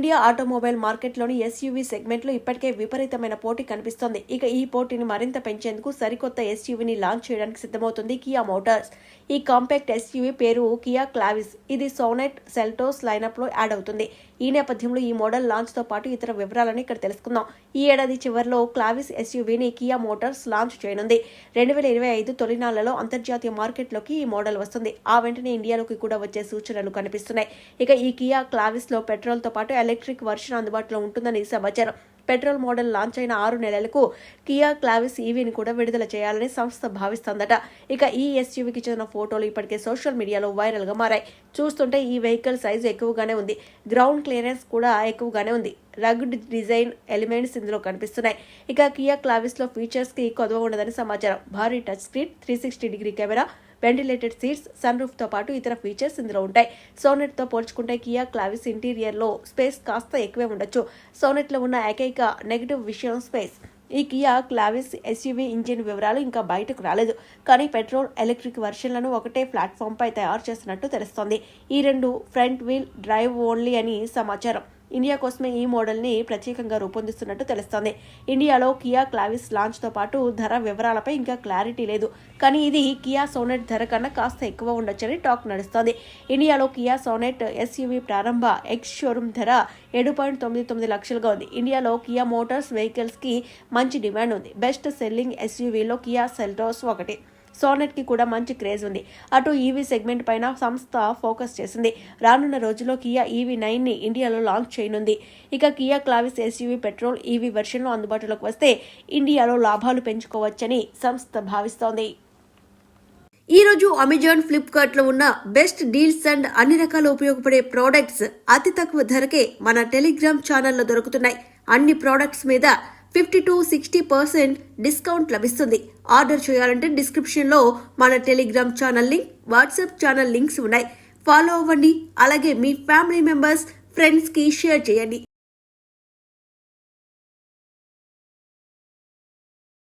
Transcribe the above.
India automobile మార్కెట్లోని SUV సెగ్మెంట్లో ఇప్పటికే విపరీతమైన పోటీ కనిపిస్తోంది. ఇక ఈ పోటీని మరింత పెంచేందుకు సరికొత్త ఎస్యూవీని లాంచ్ చేయడానికి సిద్ధమవుతుంది కియా మోటార్స్. ఈ కాంపాక్ట్ ఎస్యూవీ పేరు కియా క్లావిస్. ఇది సోనెట్ సెల్టోస్ లైనప్లో యాడ్ అవుతుంది. ఈ నేపథ్యంలో ఈ మోడల్ లాంచ్తో పాటు ఇతర వివరాలను ఇక్కడ తెలుసుకుందాం. ఈ ఏడాది చివరిలో క్లావిస్ ఎస్యూవీని కియా మోటార్స్ లాంచ్ చేయనుంది. రెండు వేల ఇరవై ఐదు తొలినాళ్ళలో అంతర్జాతీయ మార్కెట్లోకి ఈ మోడల్ వస్తుంది. ఆ వెంటనే ఇండియాలోకి కూడా వచ్చే సూచనలు కనిపిస్తున్నాయి. ఇక ఈ కియా క్లావిస్లో పెట్రోల్తో పాటు ఎలక్ట్రిక్ వర్షన్ అందుబాటులో ఉంటుందని సమాచారం. పెట్రోల్ మోడల్ లాంచ్ అయిన ఆరు నెలలకు కియా క్లావిస్ ఈవీని కూడా విడుదల చేయాలని సంస్థ భావిస్తోందట. ఇక ఈ ఎస్యూవీకి చెందిన ఫోటోలు ఇప్పటికే సోషల్ మీడియాలో వైరల్గా మారాయి. చూస్తుంటే ఈ వెహికల్ సైజు ఎక్కువగానే ఉంది. గ్రౌండ్ క్లియరెన్స్ కూడా ఎక్కువగానే ఉంది. రగ్డ్ డిజైన్ ఎలిమెంట్స్ ఇందులో కనిపిస్తున్నాయి. ఇక కియా క్లావిస్లో ఫీచర్స్కి కొదవ ఉండదని సమాచారం. భారీ touch screen three sixty degree camera ventilated seats sun రూఫ్తో పాటు ఇతర ఫీచర్స్ ఇందులో ఉంటాయి. సోనెట్తో పోల్చుకుంటే కియా క్లావిస్ ఇంటీరియర్లో స్పేస్ కాస్త ఎక్కువే ఉండొచ్చు. సోనెట్లో ఉన్న ఏకైక నెగిటివ్ విషయం స్పేస్ ఈ కియా క్లావిస్ ఎస్యూవీ ఇంజిన్ వివరాలు ఇంకా బయటకు రాలేదు. కానీ పెట్రోల్ ఎలక్ట్రిక్ వర్షన్లను ఒకటే ప్లాట్ఫామ్ పై తయారు చేసినట్టు తెలుస్తోంది. ఈ రెండు ఫ్రంట్ వీల్ డ్రైవ్ ఓన్లీ అని సమాచారం. ఇండియా కోసమే ఈ మోడల్ని ప్రత్యేకంగా రూపొందిస్తున్నట్టు తెలుస్తోంది. ఇండియాలో కియా క్లావిస్ లాంచ్తో పాటు ధర వివరాలపై ఇంకా క్లారిటీ లేదు. కానీ ఇది కియా సోనెట్ ధర కన్నా కాస్త ఎక్కువ ఉండొచ్చని టాక్ నడుస్తోంది. ఇండియాలో కియా సోనెట్ ఎస్యూవీ ప్రారంభ ఎక్స్ షోరూమ్ ధర ఏడు పాయింట్ తొమ్మిది తొమ్మిది లక్షలుగా ఉంది. ఇండియాలో కియా మోటార్స్ వెహికల్స్కి మంచి డిమాండ్ ఉంది. బెస్ట్ సెల్లింగ్ ఎస్యూవీలో కియా సెల్టోస్ ఒకటి. సోనెట్కి కూడా మంచి క్రేజ్ ఉంది. అటు ఈవీ సెగ్మెంట్ పైన సంస్థ ఫోకస్ చేసింది. రానున్న రోజుల్లో కియా ఈవీ నైన్ని ఇండియాలో లాంచ్ చేయనుంది. ఇక Kia Clavis SUV petrol EV వెర్షన్లో అందుబాటులోకి వస్తే ఇండియాలో లాభాలు పెంచుకోవచ్చని సంస్థ భావిస్తోంది. ఈ రోజు అమెజాన్ ఫ్లిప్కార్ట్లో ఉన్న బెస్ట్ డీల్స్ అండ్ అన్ని రకాల ఉపయోగపడే ప్రోడక్ట్స్ అతి తక్కువ ధరకే మన టెలిగ్రామ్ ఛానల్లో దొరుకుతున్నాయి. అన్ని ప్రోడక్ట్స్ మీద fifty to sixty percent discount లభిస్తుంది. ఆర్డర్ చేయాలంటే డిస్క్రిప్షన్లో మన Telegram channel link WhatsApp channel links ఉన్నాయి. ఫాలో అవ్వండి. అలాగే మీ ఫ్యామిలీ మెంబర్స్ ఫ్రెండ్స్కి షేర్ చేయండి.